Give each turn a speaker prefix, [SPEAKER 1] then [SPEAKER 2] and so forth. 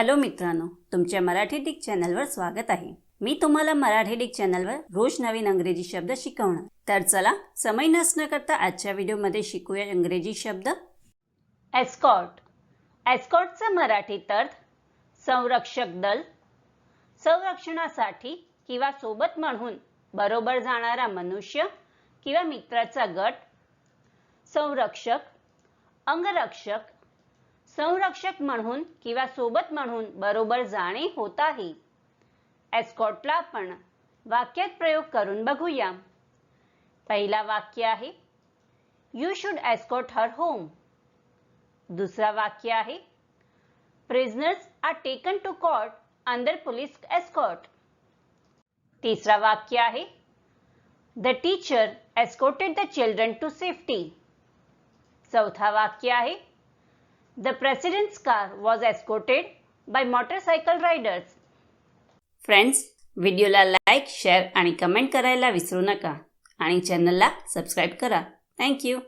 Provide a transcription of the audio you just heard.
[SPEAKER 1] Hello मित्रांनो तुमच्या Marathi Dick चॅनलवर स्वागत आहे. मी तुम्हाला मराठी डिक चॅनलवर रोज नवीन अंग्रेजी शब्द शिकवणार. तर चला समय नसणं करता आजच्या व्हिडिओमध्ये शिकूया इंग्रजी शब्द. एस्कॉट एस्कॉटचा मराठीत अर्थ संरक्षक दल. संरक्षणासाठी किंवा सोबत म्हणून बरोबर जाणारा मनुष्य किंवा मित्राचा गट. संरक्षक अंगरक्षक संरक्षक म्हणून किंवा सोबत म्हणून बरोबर जाणे होत आहे एस्कॉटला आपण वाक्यात प्रयोग करून बघूया. पहिला वाक्य आहे you should escort her home दुसरा वाक्य आहे prisoners are taken to court under police escort तिसरा वाक्य आहे the teacher escorted the children to safety चौथा वाक्य आहे the president's car was escorted by motorcycle riders friends व्हिडिओला लाईक शेअर आणि कमेंट करायला विसरू नका. आणि चॅनलला सबस्क्राईब करा. थँक्यू